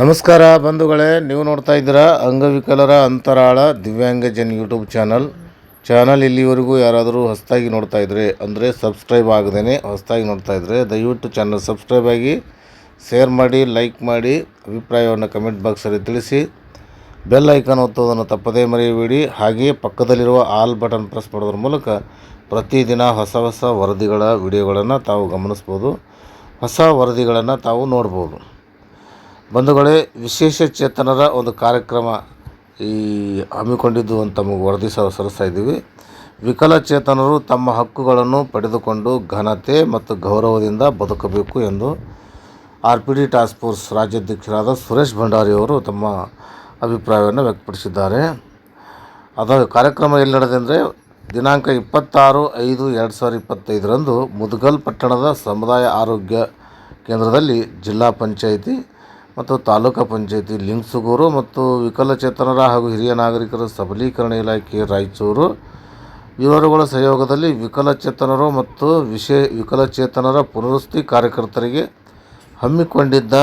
ನಮಸ್ಕಾರ ಬಂಧುಗಳೇ, ನೀವು ನೋಡ್ತಾ ಇದ್ದೀರಾ ಅಂಗವಿಕಲರ ಅಂತರಾಳ ದಿವ್ಯಾಂಗಜನ್ ಯೂಟ್ಯೂಬ್ ಚಾನಲ್. ಚಾನಲ್ ಇಲ್ಲಿವರೆಗೂ ಯಾರಾದರೂ ಹೊಸದಾಗಿ ನೋಡ್ತಾ ಇದ್ರೆ, ಅಂದರೆ ಸಬ್ಸ್ಕ್ರೈಬ್ ಆಗದೇ ಹೊಸದಾಗಿ ನೋಡ್ತಾ ಇದ್ದರೆ ದಯವಿಟ್ಟು ಚಾನಲ್ ಸಬ್ಸ್ಕ್ರೈಬ್ ಆಗಿ, ಶೇರ್ ಮಾಡಿ, ಲೈಕ್ ಮಾಡಿ, ಅಭಿಪ್ರಾಯವನ್ನು ಕಮೆಂಟ್ ಬಾಕ್ಸಲ್ಲಿ ತಿಳಿಸಿ. ಬೆಲ್ ಐಕಾನ್ ಒತ್ತೋದನ್ನು ತಪ್ಪದೇ ಮರೆಯಬೇಡಿ. ಹಾಗೆಯೇ ಪಕ್ಕದಲ್ಲಿರುವ ಆಲ್ ಬಟನ್ ಪ್ರೆಸ್ ಮಾಡೋದ್ರ ಮೂಲಕ ಪ್ರತಿದಿನ ಹೊಸ ಹೊಸ ವರದಿಗಳ ವಿಡಿಯೋಗಳನ್ನು ತಾವು ಗಮನಿಸ್ಬೋದು, ಹೊಸ ವರದಿಗಳನ್ನು ತಾವು ನೋಡ್ಬೋದು. ಬಂಧುಗಳೇ, ವಿಶೇಷ ಚೇತನರ ಒಂದು ಕಾರ್ಯಕ್ರಮ ಈ ಹಮ್ಮಿಕೊಂಡಿದ್ದು ಅಂತ ತಮಗೆ ವರದಿ ಸಲ್ಲಿಸ್ತಾ ಇದ್ದೀವಿ. ವಿಕಲಚೇತನರು ತಮ್ಮ ಹಕ್ಕುಗಳನ್ನು ಪಡೆದುಕೊಂಡು ಘನತೆ ಮತ್ತು ಗೌರವದಿಂದ ಬದುಕಬೇಕು ಎಂದು R P D task force ರಾಜ್ಯಾಧ್ಯಕ್ಷರಾದ Suresh Bhandari ಅವರು ತಮ್ಮ ಅಭಿಪ್ರಾಯವನ್ನು ವ್ಯಕ್ತಪಡಿಸಿದ್ದಾರೆ. ಅದರ ಕಾರ್ಯಕ್ರಮ ಎಲ್ಲಿ ನಡೆದಿದೆ ಅಂದರೆ, ದಿನಾಂಕ ಇಪ್ಪತ್ತಾರು ಐದು ಎರಡು ಸಾವಿರದ ಇಪ್ಪತ್ತೈದರಂದು ಮುದಗಲ್ ಪಟ್ಟಣದ ಸಮುದಾಯ ಆರೋಗ್ಯ ಕೇಂದ್ರದಲ್ಲಿ ಜಿಲ್ಲಾ ಪಂಚಾಯಿತಿ ಮತ್ತು ತಾಲೂಕು ಪಂಚಾಯಿತಿ ಲಿಂಗ್ಸುಗೂರು ಮತ್ತು ವಿಕಲಚೇತನರ ಹಾಗೂ ಹಿರಿಯ ನಾಗರಿಕರ ಸಬಲೀಕರಣ ಇಲಾಖೆ ರಾಯಚೂರು. ಇವರುಗಳ ಸಹಯೋಗದಲ್ಲಿ ವಿಕಲಚೇತನರು ಮತ್ತು ವಿಶೇ, ವಿಕಲಚೇತನರ ಪುನರ್ವಸತಿ ಕಾರ್ಯಕರ್ತರಿಗೆ ಹಮ್ಮಿಕೊಂಡಿದ್ದ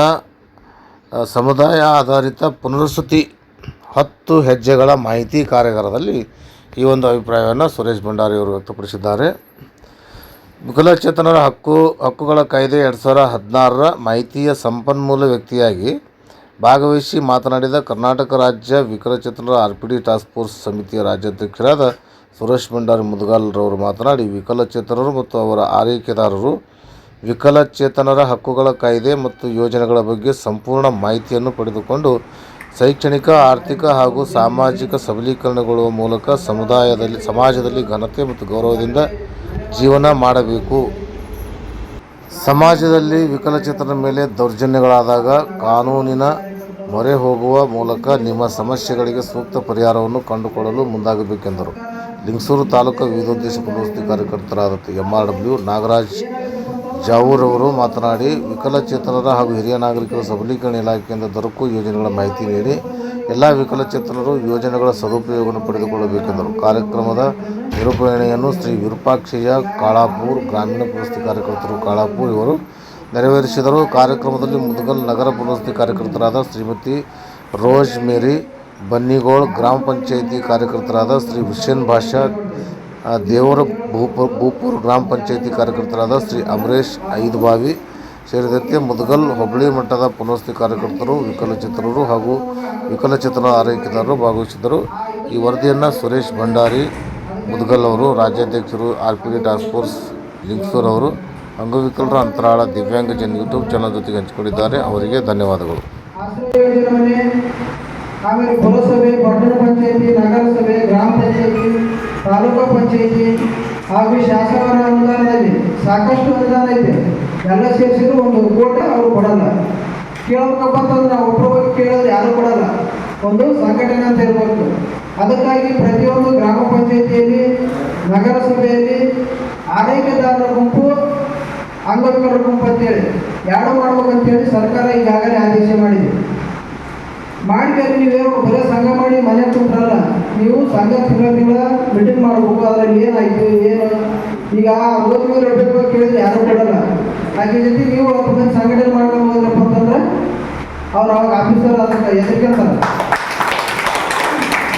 ಸಮುದಾಯ ಆಧಾರಿತ ಪುನರ್ವಸತಿ ಹತ್ತು ಹೆಜ್ಜೆಗಳ ಮಾಹಿತಿ ಕಾರ್ಯಾಗಾರದಲ್ಲಿ ಈ ಒಂದು ಅಭಿಪ್ರಾಯವನ್ನು ಸುರೇಶ್ ಭಂಡಾರಿಯವರು ವ್ಯಕ್ತಪಡಿಸಿದ್ದಾರೆ. ವಿಕಲಚೇತನರ ಹಕ್ಕು, ಹಕ್ಕುಗಳ ಕಾಯ್ದೆ ಎರಡು ಸಾವಿರ ಹದಿನಾರರ ಮಾಹಿತಿಯ ಸಂಪನ್ಮೂಲ ವ್ಯಕ್ತಿಯಾಗಿ ಭಾಗವಹಿಸಿ ಮಾತನಾಡಿದ ಕರ್ನಾಟಕ ರಾಜ್ಯ ವಿಕಲಚೇತನರ R P D task force ಸಮಿತಿಯ ರಾಜ್ಯಾಧ್ಯಕ್ಷರಾದ ಸುರೇಶ್ ಭಂಡಾರಿ ಮುದ್ಗಾಲ್ರವರು ಮಾತನಾಡಿ, ವಿಕಲಚೇತನರು ಮತ್ತು ಅವರ ಆರೈಕೆದಾರರು ವಿಕಲಚೇತನರ ಹಕ್ಕುಗಳ ಕಾಯ್ದೆ ಮತ್ತು ಯೋಜನೆಗಳ ಬಗ್ಗೆ ಸಂಪೂರ್ಣ ಮಾಹಿತಿಯನ್ನು ಪಡೆದುಕೊಂಡು ಶೈಕ್ಷಣಿಕ, ಆರ್ಥಿಕ ಹಾಗೂ ಸಾಮಾಜಿಕ ಸಬಲೀಕರಣಗೊಳ್ಳುವ ಮೂಲಕ ಸಮುದಾಯದಲ್ಲಿ, ಸಮಾಜದಲ್ಲಿ ಘನತೆ ಮತ್ತು ಗೌರವದಿಂದ ಜೀವನ ಮಾಡಬೇಕು. ಸಮಾಜದಲ್ಲಿ ವಿಕಲಚೇತನ ಮೇಲೆ ದೌರ್ಜನ್ಯಗಳಾದಾಗ ಕಾನೂನಿನ ಮೊರೆ ಹೋಗುವ ಮೂಲಕ ನಿಮ್ಮ ಸಮಸ್ಯೆಗಳಿಗೆ ಸೂಕ್ತ ಪರಿಹಾರವನ್ನು ಕಂಡುಕೊಳ್ಳಲು ಮುಂದಾಗಬೇಕೆಂದರು. ಲಿಂಗಸೂರು ತಾಲೂಕು ವಿವಿಧೋದ್ದೇಶ ಪುನರ್ವಸತಿ ಕಾರ್ಯಕರ್ತರಾದ M R W Nagaraj Javoor ಅವರು ಮಾತನಾಡಿ, ವಿಕಲಚೇತನರ ಹಾಗೂ ಹಿರಿಯ ನಾಗರಿಕರ ಸಬಲೀಕರಣ ಇಲಾಖೆಯಿಂದ ದೊರಕು ಯೋಜನೆಗಳ ಮಾಹಿತಿ ನೀಡಿ ಎಲ್ಲ ವಿಕಲಚೇತನರು ಯೋಜನೆಗಳ ಸದುಪಯೋಗವನ್ನು ಪಡೆದುಕೊಳ್ಳಬೇಕೆಂದರು. ಕಾರ್ಯಕ್ರಮದ ನಿರೂಪಣೆಯನ್ನು ಶ್ರೀ ವಿರೂಪಾಕ್ಷಯ್ಯ ಕಾಳಾಪುರ್ ಗ್ರಾಮೀಣ ಪುರಸ್ತಿ ಕಾರ್ಯಕರ್ತರು ಕಾಳಾಪುರ್ ಇವರು ನೆರವೇರಿಸಿದರು. ಕಾರ್ಯಕ್ರಮದಲ್ಲಿ ಮುದಗಲ್ ನಗರ ಪುರಸ್ತಿ ಕಾರ್ಯಕರ್ತರಾದ ಶ್ರೀಮತಿ ರೋಜ್ ಮೇರಿ ಬನ್ನಿಗೋಳ್, ಗ್ರಾಮ ಪಂಚಾಯಿತಿ ಕಾರ್ಯಕರ್ತರಾದ ಶ್ರೀ ಹುಸೇನ್ ಭಾಷಾ ದೇವರ ಭೂಪುರ್ ಭೂಪುರ್ ಗ್ರಾಮ ಪಂಚಾಯಿತಿ ಕಾರ್ಯಕರ್ತರಾದ ಶ್ರೀ ಅಮರೇಶ್ ಐದುಬಾವಿ ಸೇರಿದಂತೆ ಮುದಗಲ್ ಹೋಬಳಿ ಮಟ್ಟದ ಪುನರ್ವಸತಿ ಕಾರ್ಯಕರ್ತರು, ವಿಕಲಚೇತನರು ಹಾಗೂ ವಿಕಲಚೇತನ ಆರೈಕೆದಾರರು ಭಾಗವಹಿಸಿದ್ದರು. ಈ ವರದಿಯನ್ನು ಸುರೇಶ್ ಭಂಡಾರಿ, ಮುದಗಲ್ ಅವರು, ರಾಜ್ಯಾಧ್ಯಕ್ಷರು R P D task force Lingsur ಅವರು, ಅಂಗವಿಕಲರ ಅಂತರಾಳ ದಿವ್ಯಾಂಗ ಜನ ಯೂಟ್ಯೂಬ್ ಚಾನಲ್ ಜೊತೆಗೆ ಹಂಚಿಕೊಂಡಿದ್ದಾರೆ. ಅವರಿಗೆ ಧನ್ಯವಾದಗಳು. ಪುರಸಭೆ, ಪಟ್ಟಣ ಪಂಚಾಯಿತಿ, ನಗರಸಭೆ, ಗ್ರಾಮ ಪಂಚಾಯಿತಿ, ತಾಲೂಕು ಪಂಚಾಯತಿ ಹಾಗೂ ಶಾಸಕರ ಅನುದಾನದಲ್ಲಿ ಸಾಕಷ್ಟು ಅನುದಾನ ಇದೆ. ಎಲ್ಲ ಸೇರಿಸಿದ್ರು ಒಂದು ಕೋಟಿ ಅವರು ಕೊಡಲ್ಲ. ಕೇಳಬೇಕಪ್ಪ ಅಂತಂದ್ರೆ ನಾವು ಒಬ್ಬರು ಹೋಗಿ ಕೇಳಿದ್ರೆ ಯಾರು ಕೊಡಲ್ಲ. ಒಂದು ಸಂಘಟನೆ ಅಂತ ಇರಬೇಕು ಅದಕ್ಕಾಗಿ ಪ್ರತಿಯೊಂದು ಗ್ರಾಮ ಪಂಚಾಯತಿಯಲ್ಲಿ, ನಗರಸಭೆಯಲ್ಲಿ ಆರೈಕೆದಾರರ ಗುಂಪು, ಅಂಗವಿಕಲರ ಗುಂಪು ಅಂತೇಳಿ ಯಾರು ಮಾಡ್ಬೇಕಂತೇಳಿ ಸರ್ಕಾರ ಈಗಾಗಲೇ ಆದೇಶ ಮಾಡಿದೆ. ಮಾಡಿದ್ರೆ ನೀವು ಬರೀ ಸಂಘ ಮಾಡಿ ಮನೆ ಕುಂತ್ರಲ್ಲ ನೀವು ಸಂಘ ತಿಂಗಳ ತಿಂಗಳ ಮೀಟಿಂಗ್ ಮಾಡಬೇಕು, ಅದರಲ್ಲಿ ಏನಾಯ್ತು, ಏನು? ಈಗ ಓದ್ ಮೇಲೆ ಇಡಬೇಕು ಕೇಳಿದ್ರೆ ಯಾರು ಕೊಡಲ್ಲ. ಹಾಗೆ ಜೊತೆ ನೀವು ಹತ್ತು ಸಂಘಟನೆ ಮಾಡ್ಕೊಂಡು ಹೋದ್ರಪ್ಪ ಅಂತಂದ್ರೆ, ಅವ್ರು ಅವಾಗ ಆಫೀಸರ್ ಅದಕ್ಕೆ ಎದುರ್ಕೊಂತಾರೆ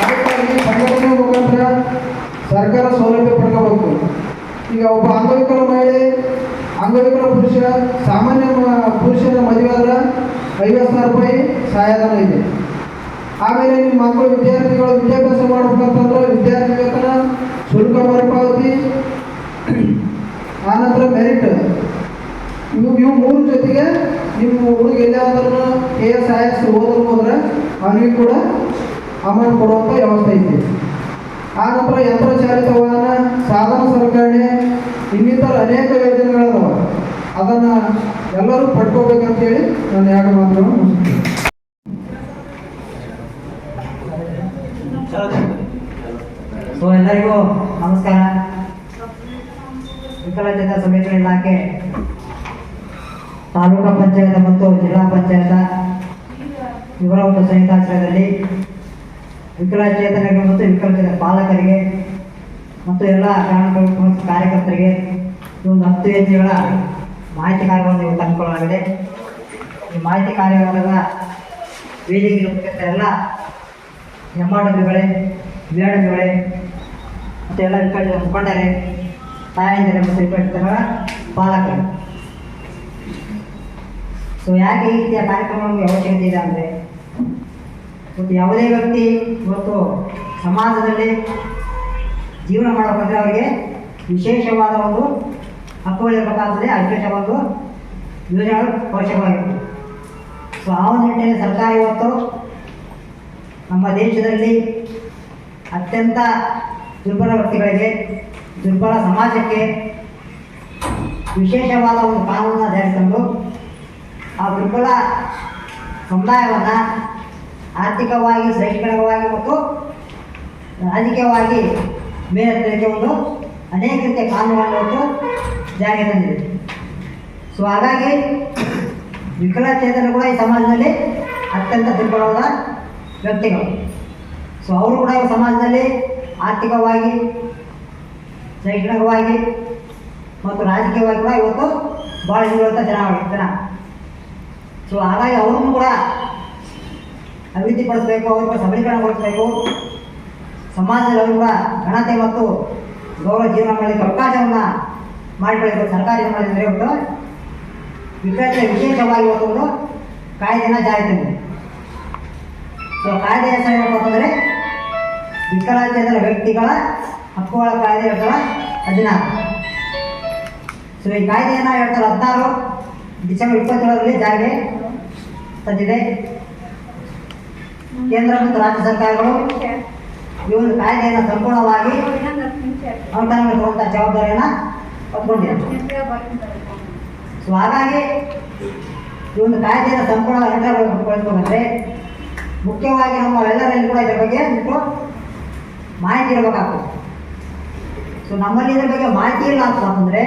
ಅದಕ್ಕಾಗಿ ಸಂಘಟನೆ ಮುಖಾಂತರ ಸರ್ಕಾರ ಸೌಲಭ್ಯ ಪಡ್ಕೋಬೇಕು. ಈಗ ಒಬ್ಬ ಅಂಗವಿಕಲ ಮಹಿಳೆ, ಅಂಗವಿಕಲ ಪುರುಷ, ಸಾಮಾನ್ಯ ಪುರುಷನ ಮದುವೆ ಆದ್ರೆ ಐವತ್ತು ಸಾವಿರ ರೂಪಾಯಿ ಸಹಾಯಧನ ಇದೆ. ಆಮೇಲೆ ನಿಮ್ಮ ಮಕ್ಕಳು, ವಿದ್ಯಾರ್ಥಿಗಳು ವಿದ್ಯಾಭ್ಯಾಸ ಮಾಡ್ಬೇಕಂತಂದ್ರೆ ವಿದ್ಯಾರ್ಥಿ ವೇತನ ಶುಲ್ಕ ಮರುಪಾವತಿ ಆನಂತರ ಮೆರಿಟ್ ಇವು ಇವು ಮೂರು ಜೊತೆಗೆ ನಿಮ್ಮ ಹುಡುಗ ಎಲ್ಲಾದ್ರೂ ಕೆ ಎಸ್ ಐ ಎಸ್ ಓದಲು ಹೋದ್ರೆ ಅವನಿಗೆ ಕೂಡ ಅಮೌಂಟ್ ಕೊಡುವಂಥ ವ್ಯವಸ್ಥೆ ಐತಿ. ಆನಂತರ ಯಂತ್ರಚಾಲಿತ ಯಂತ್ರ ಚಾಲಿತ ವಾಹನ, ಸಾಧನ ಸಲಕರಣೆ, ಇನ್ನಿತರ ಅನೇಕ ಯೋಜನೆಗಳದಾವ. ಅದನ್ನು ಎಲ್ಲರೂ ಪಡ್ಕೋಬೇಕಂತೇಳಿ ನಾನು ಯಾಕೆ ಮುಗಿಸ್ತೀನಿ. ಸೊ ಎಲ್ಲರಿಗೂ ನಮಸ್ಕಾರ. ವಿಕಲಚೇತ ಸಮೇತ ಇಲಾಖೆ, ತಾಲೂಕು ಪಂಚಾಯತ್ ಮತ್ತು ಜಿಲ್ಲಾ ಪಂಚಾಯತ ಇವರ ಒಂದು ಸಂಹಿತಾಶ್ರಯದಲ್ಲಿ ವಿಕಲಚೇತನರಿಗೆ ಮತ್ತು ವಿಕಲಚೇತ ಪಾಲಕರಿಗೆ ಮತ್ತು ಎಲ್ಲ ಕಾರ್ಯಕರ್ತರಿಗೆ ಒಂದು ಹತ್ತು ಹೆಜ್ಜೆಗಳ ಮಾಹಿತಿ ಕಾರ್ಯವನ್ನು ತಂದುಕೊಳ್ಳಲಾಗಿದೆ ಈ ಮಾಹಿತಿ ಕಾರ್ಯಾಗಾರದ ವೇದಿಕೆಗೆ ಮುಖ್ಯಸ್ಥ ಎಲ್ಲ ಎಂ ಆರ್ ಡಬ್ಲ್ಯೂಗಳೇ ಬಿ ಆರ್ ಡಬ್ಲ್ಯೂಗಳೇ ಮತ್ತು ಎಲ್ಲ ವಿಕಲ ಮುಖಂಡರೇ ತಾಯಂದಿರ ಮತ್ತು ವಿಕಲಚೇತನರ ಪಾಲಕರು ಸೊ ಯಾಕೆ ಈ ರೀತಿಯ ಕಾರ್ಯಕ್ರಮಗಳಿಗೆ ಅವಶ್ಯಕತೆ ಇದೆ ಅಂದರೆ ಮತ್ತು ಯಾವುದೇ ವ್ಯಕ್ತಿ ಇವತ್ತು ಸಮಾಜದಲ್ಲಿ ಜೀವನ ಮಾಡಬೇಕಂದ್ರೆ ಅವರಿಗೆ ವಿಶೇಷವಾದ ಒಂದು ಹಕ್ಕುಗಳಿರಬೇಕಾಗ್ತದೆ ಆ ವಿಶೇಷವಾದ ಯೋಜನೆಗಳು ಅವಶ್ಯಕವಾಗಿರ್ತದೆ ಸೊ ಆ ಒಂದು ನಿಟ್ಟಿನಲ್ಲಿ ಸರ್ಕಾರ ಇವತ್ತು ನಮ್ಮ ದೇಶದಲ್ಲಿ ಅತ್ಯಂತ ದುರ್ಬಲ ವ್ಯಕ್ತಿಗಳಿಗೆ, ದುರ್ಬಲ ಸಮಾಜಕ್ಕೆ ವಿಶೇಷವಾದ ಒಂದು ಕಾನೂನನ್ನು ಜಾರಿ ಆ ದುರ್ಬಲ ಸಮುದಾಯವನ್ನು ಆರ್ಥಿಕವಾಗಿ ಶೈಕ್ಷಣಿಕವಾಗಿ ಮತ್ತು ರಾಜಕೀಯವಾಗಿ ಮೇಲೆತ್ತಲಿಕ್ಕೆ ಒಂದು ಅನೇಕ ರೀತಿಯ ಕಾನೂನುಗಳನ್ನು ಇವತ್ತು ಜಾರಿಗೆ ತಂದಿದೆ ಸೊ ಹಾಗಾಗಿ ವಿಕಲಚೇತನ ಕೂಡ ಈ ಸಮಾಜದಲ್ಲಿ ಅತ್ಯಂತ ದುರ್ಬಲವಾದ ವ್ಯಕ್ತಿಗಳು. ಸೊ ಅವರು ಕೂಡ ಈ ಸಮಾಜದಲ್ಲಿ ಆರ್ಥಿಕವಾಗಿ ಶೈಕ್ಷಣಿಕವಾಗಿ ಮತ್ತು ರಾಜಕೀಯವಾಗಿ ಕೂಡ ಇವತ್ತು ಭಾಳ ಹಿಂದುಳಿದ ಜನ ಜನ. ಸೊ ಹಾಗಾಗಿ ಅವ್ರನ್ನು ಕೂಡ ಅಭಿವೃದ್ಧಿಪಡಿಸಬೇಕು ಕೂಡ ಸಬಲೀಕರಣಗೊಳಿಸಬೇಕು. ಸಮಾಜದಲ್ಲಿ ಅವರು ಕೂಡ ಘನತೆ ಮತ್ತು ಗೌರವ ಜೀವನ ಮಾಡಲಿಕ್ಕೆ ಅವಕಾಶವನ್ನು ಮಾಡಿಕೊಳ್ಳಬೇಕು ಸರ್ಕಾರಿ ಮಾಡಿದರೆ ಒಂದು ವಿಪರೀತ ವಿಶೇಷವಾಗಿ ಒಂದು ಕಾಯ್ದೆನ ಜಾರಿ ತಂದಿದೆ ಸೊ ಕಾಯ್ದೆ ಹೆಸರು ಹೇಳ್ಬೇಕಂದ್ರೆ ಅಂತಂದರೆ ವಿಕಲಚೇತನ ವ್ಯಕ್ತಿಗಳ ಹಕ್ಕುಗಳ ಕಾಯ್ದೆ ಹೇಳ್ತಾರ ಹದಿನಾರು. ಸೊ ಈ ಕಾಯ್ದೆಯನ್ನು ಹೇಳ್ತಾರೆ ಸಾವಿರದ ಹದಿನಾರು ಡಿಸೆಂಬರ್ ಇಪ್ಪತ್ತೇಳರಲ್ಲಿ ಜಾರಿಗೆ ತಂದಿದೆ. ಕೇಂದ್ರ ಮತ್ತು ರಾಜ್ಯ ಸರ್ಕಾರಗಳು ಈ ಒಂದು ಕಾಯ್ದೆಯನ್ನು ಸಂಪೂರ್ಣವಾಗಿ ಅನುಷ್ಠಾನಗೊಳಿಸುವಂಥ ಜವಾಬ್ದಾರಿಯನ್ನು ಹೊತ್ಕೊಂಡಿದೆ ಸೊ ಹಾಗಾಗಿ ಈ ಒಂದು ಕಾಯ್ದೆಯನ್ನು ಸಂಪೂರ್ಣ ಅನುಷ್ಠಾನಗೊಳಿಸಬೇಕಂದ್ರೆ ಮುಖ್ಯವಾಗಿ ನಮ್ಮ ಎಲ್ಲರಲ್ಲಿ ಕೂಡ ಇದರ ಬಗ್ಗೆ ಒಂದು ಮಾಹಿತಿ ಇರಬೇಕಾಗ್ತದೆ. ಸೊ ನಮ್ಮಲ್ಲಿ ಇದರ ಬಗ್ಗೆ ಮಾಹಿತಿ ಇಲ್ಲ ಅಂತ ಅಂತಂದ್ರೆ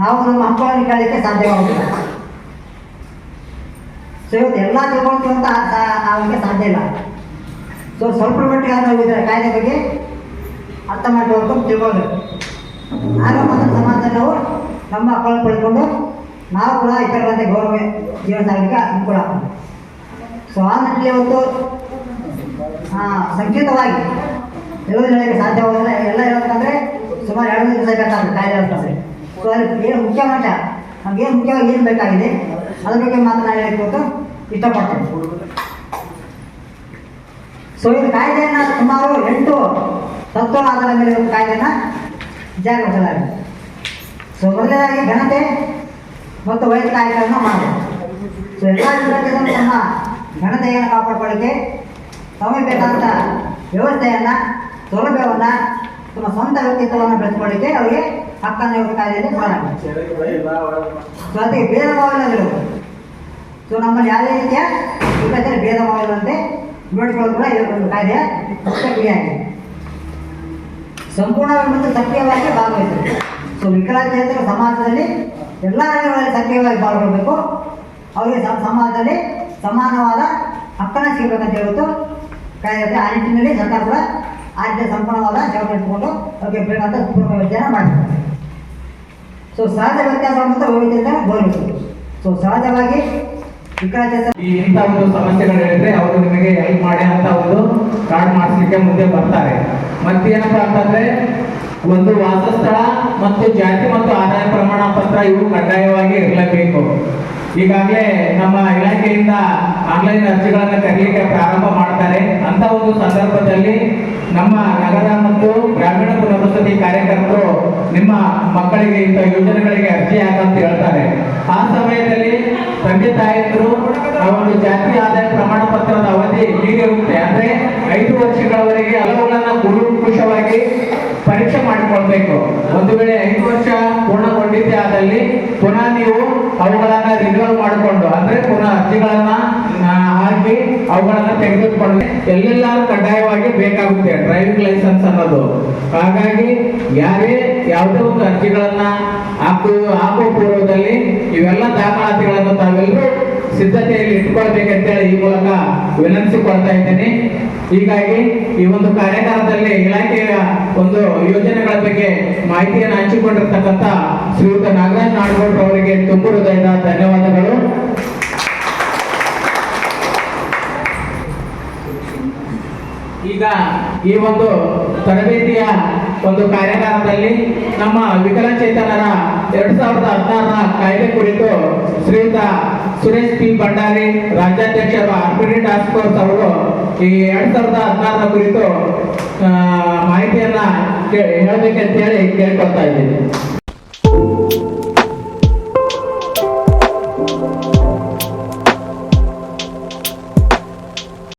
ನಾವು ನಮ್ಮ ಹಕ್ಕುಗಳನ್ನು ಕೇಳಲಿಕ್ಕೆ ಸಾಧ್ಯವಾಗುತ್ತಿಲ್ಲ ಸೊ ಇವತ್ತು ಎಲ್ಲ ತಿಳ್ಕೊಳ್ತೀವಿ ಅಂತ ಆಗೋಕ್ಕೆ ಸಾಧ್ಯ ಇಲ್ಲ. ಸೊ ಸ್ವಲ್ಪ ಮಟ್ಟಿಗೆ ನಾವು ಇದರ ಕಾಯ್ದೆ ಬಗ್ಗೆ ಅರ್ಥ ಮಾಡಿಕೊಂಡು ತಿಳ್ಕೊಳ್ಬೇಕು. ಸಮಾಜದಲ್ಲಿ ನಾವು ನಮ್ಮ ಹಕ್ಕುಗಳನ್ನು ಪಡ್ಕೊಂಡು ನಾವು ಕೂಡ ಇತರರಂತೆ ಗೌರವ ಜೀವನ ಸಾಗಲಿಕ್ಕೆ ಅನುಕೂಲ ಸೊ ಆ ನಿಟ್ಟಿನಲ್ಲಿ ಇವತ್ತು ಸಂಕೇತವಾಗಿ ಎಲ್ಲರೂ ಹೇಳಲಿಕ್ಕೆ ಸಾಧ್ಯವಾಗಲ್ಲ ಎಲ್ಲ ಹೇಳಬೇಕಂದ್ರೆ ಸುಮಾರು ಎರಡು ದಿವಸ ಬೇಕಾಗ್ತದೆ ಕಾಯಿಲೆ ಹೇಳ್ತಾರೆ ಸೊ ಅಲ್ಲಿ ಏನು ಮುಖ್ಯ ಮಟ್ಟ ನಮ್ಗೆ ಏನು ಮುಖ್ಯವಾಗಿ ಏನು ಬೇಕಾಗಿದೆ, ಅದ್ರ ಬಗ್ಗೆ ಮಾತನಾಡಲಿಕ್ಕೆ ಇವತ್ತು ಇಷ್ಟಪಡ್ತೇನೆ. ಸೊ ಇದು ಕಾಯ್ದೆಯನ್ನು ಸುಮಾರು ಎಂಟು ತತ್ವ ಆಧಾರದ ಮೇಲೆ ಒಂದು ಕಾಯ್ದೆಯನ್ನು ಜಾರಿಗೊಳಿಸಲಾಗಿದೆ ಸೊ ಮೊದಲನೇದಾಗಿ ಘನತೆ ಮತ್ತು ವೈಯಕ್ತಿಕ ಆಯ್ಕೆಗಳನ್ನು ಮಾಡಬೇಕು ಸೊ ಎಲ್ಲ ಘನತೆಯನ್ನು ಕಾಪಾಡಿಕೊಳ್ಳಿಕ್ಕೆ ತಮಗೆ ಬೇಕಾದಂಥ ವ್ಯವಸ್ಥೆಯನ್ನು ಸೌಲಭ್ಯವನ್ನು ತಮ್ಮ ಸ್ವಂತ ವ್ಯಕ್ತಿತ್ವವನ್ನು ಬೆಳೆಸ್ಕೊಳ್ಳಿಕ್ಕೆ ಅವರಿಗೆ ಹಕ್ಕನ್ನು ಇವತ್ತು ಕಾಯ್ದೆಯಲ್ಲಿ ಮಾಡಬೇಕು ಸೊ ಅದಕ್ಕೆ ಭೇದ ಭಾವನೆಗಳು ಸೊ ನಮ್ಮಲ್ಲಿ ಯಾವುದೇ ರೀತಿಯ ಭೇದ ಭಾವಗಳಂತೆ ನೋಡಿಕೊಳ್ಳೋದು ಕೂಡ ಇದೊಂದು ಕಾಯ್ದೆಯ ಮುಖ್ಯ ಗುರಿಯಾಗಿದೆ ಸಂಪೂರ್ಣವಾಗಿ ಮತ್ತು ಸಕ್ರಿಯವಾಗಿ ಭಾಗವಹಿಸಬೇಕು. ಸೊ ವಿಕಲಾಂಗಚೇತನ ಸಮಾಜದಲ್ಲಿ ಎಲ್ಲ ರಂಗಗಳಲ್ಲಿ ಸಕ್ರಿಯವಾಗಿ ಪಾಲ್ಗೊಳ್ಬೇಕು ಅವರಿಗೆ ಸಮ- ಸಮಾಜದಲ್ಲಿ ಸಮಾನವಾದ ಹಕ್ಕನ್ನು ಸಿಗಬೇಕಂತ ಹೇಳ್ತು ಕಾಯ್ದೆ ಆ ನಿಟ್ಟಿನಲ್ಲಿ ಸರ್ಕಾರ ಕೂಡ ಆದ್ಯ ಸಂಪೂರ್ಣವಾದ ಜವಾಬ್ದಾರಿ ಇಟ್ಕೊಂಡು ಅವರಿಗೆ ಬೇಕಾದ ಪೂರ್ವ ವ್ಯವಸ್ಥೆಯನ್ನು ಮಾಡಬೇಕು ಸೊ ಸಹಜ ವ್ಯತ್ಯಾಸ ಮತ್ತು ವೈವಿಧ್ಯತೆಯನ್ನು ಗೌರವಿಸಬೇಕು ಸೊ ಸಹಜವಾಗಿ ವಿಕಲಾಂಗಚೇತನ ಈ ಇಂಥ ಒಂದು ಸಮಸ್ಯೆಗಳು ಹೇಳಿದ್ರೆ ಅವರು ನಿಮಗೆ ಹೆಲ್ಪ್ ಮಾಡಿ ಅಂತ ಒಂದು ಕಾರ್ಡ್ ಮಾಡಿಸ್ಲಿಕ್ಕೆ ಮುಂದೆ ಬರ್ತಾರೆ. ಮತ್ತೇನಪ್ಪ ಅಂತಂದ್ರೆ, ಒಂದು ವಾಸಸ್ಥಳ ಮತ್ತು ಜಾತಿ ಮತ್ತು ಆದಾಯ ಪ್ರಮಾಣ ಪತ್ರ ಇವು ಕಡ್ಡಾಯವಾಗಿ ಇರಲೇಬೇಕು. ಈಗಾಗಲೇ ನಮ್ಮ ಇಲಾಖೆಯಿಂದ ಆನ್ಲೈನ್ ಅರ್ಜಿಗಳನ್ನು ಕರೀಲಿಕ್ಕೆ ಪ್ರಾರಂಭ ಮಾಡ್ತಾರೆ. ಅಂತ ಒಂದು ಸಂದರ್ಭದಲ್ಲಿ ನಮ್ಮ ನಗರ ಮತ್ತು ಗ್ರಾಮೀಣ ಪುನರ್ವಸತಿ ಕಾರ್ಯಕರ್ತರು ನಿಮ್ಮ ಮಕ್ಕಳಿಗೆ ಇಂಥ ಯೋಜನೆಗಳಿಗೆ ಅರ್ಜಿ ಹಾಕಂತ ಹೇಳ್ತಾರೆ. ಆ ಸಮಯದಲ್ಲಿ ತಂದೆ ತಾಯಿತರು ಆ ಒಂದು ಜಾತಿ ಆದಾಯ ಪ್ರಮಾಣ ಪತ್ರದ ಅವಧಿ ಹೀಗಿರುತ್ತೆ. ವರ್ಷಗಳವರೆಗೆ ಹಲವುಗಳನ್ನ ಕೂಲಂಕುಷವಾಗಿ ಪರೀಕ್ಷೆ ಮಾಡಿಕೊಳ್ಬೇಕು. ಒಂದು ವೇಳೆ ಐದು ವರ್ಷ ಪೂರ್ಣಗೊಂಡಿದ್ದೆ ಆದಲ್ಲಿ ಪುನಃ ನೀವು ಅವುಗಳನ್ನ ರಿನ್ಯೂವಲ್ ಮಾಡಿಕೊಂಡು, ಅಂದ್ರೆ ಪುನಃ ಅರ್ಜಿಗಳನ್ನ ಹಾಕಿ ಅವುಗಳನ್ನ ತೆಗೆದುಕೊಂಡು ಎಲ್ಲೆಲ್ಲ ಕಡ್ಡಾಯವಾಗಿ ಬೇಕಾಗುತ್ತೆ, ಡ್ರೈವಿಂಗ್ ಲೈಸೆನ್ಸ್ ಅನ್ನೋದು. ಹಾಗಾಗಿ ಯಾರೇ ಯಾವುದೇ ಒಂದು ಅರ್ಜಿಗಳನ್ನ ಹಾಕು ಹಾಕುವ ಪೂರ್ವದಲ್ಲಿ ಇವೆಲ್ಲ ದಾಖಲಾತಿಗಳನ್ನು ತಾವೆಲ್ಲರೂ ಸಿದ್ಧತೆಯಲ್ಲಿ ಇಟ್ಕೊಳ್ಬೇಕಂತೇಳಿ ಈ ಮೂಲಕ ವಿನಂತಿಸಿಕೊಳ್ತಾ ಇದ್ದೇನೆ. ಹೀಗಾಗಿ ಈ ಒಂದು ಕಾರ್ಯಾಗಾರದಲ್ಲಿ ಇಲಾಖೆಯ ಒಂದು ಯೋಜನೆಗಳ ಬಗ್ಗೆ ಮಾಹಿತಿಯನ್ನು ಹಂಚಿಕೊಂಡಿರ್ತಕ್ಕಂಥ ಶ್ರೀಯುತ ನಾಗರಾಜ್ ನಾಡಗೌಡ್ರು ಅವರಿಗೆ ತುಂಬು ಹೃದಯದ ಧನ್ಯವಾದಗಳು. ಈಗ ಈ ಒಂದು ತರಬೇತಿಯ ಒಂದು ಕಾರ್ಯಾಗಾರದಲ್ಲಿ ನಮ್ಮ ವಿಕಲಚೇತನರ ಎರಡ್ ಸಾವಿರದ ಹದಿನಾರರ ಕಾಯ್ದೆ ಕುರಿತು ಶ್ರೀಯುತ ಸುರೇಶ್ ಪಿ. ಭಂಡಾರಿ, ರಾಜ್ಯಾಧ್ಯಕ್ಷರು ಆರ್ಪಿಡಿ ಟಾಸ್ಕ್ ಫೋರ್ಸ್ ಅವರು ಈ ಎರಡ್ ಸಾವಿರದ ಹದಿನಾರರ ಕುರಿತು ಮಾಹಿತಿಯನ್ನ ಹೇಳಬೇಕಂತ ಹೇಳಿ ಕೇಳ್ಕೊಳ್ತಾ ಇದ್ದೀನಿ.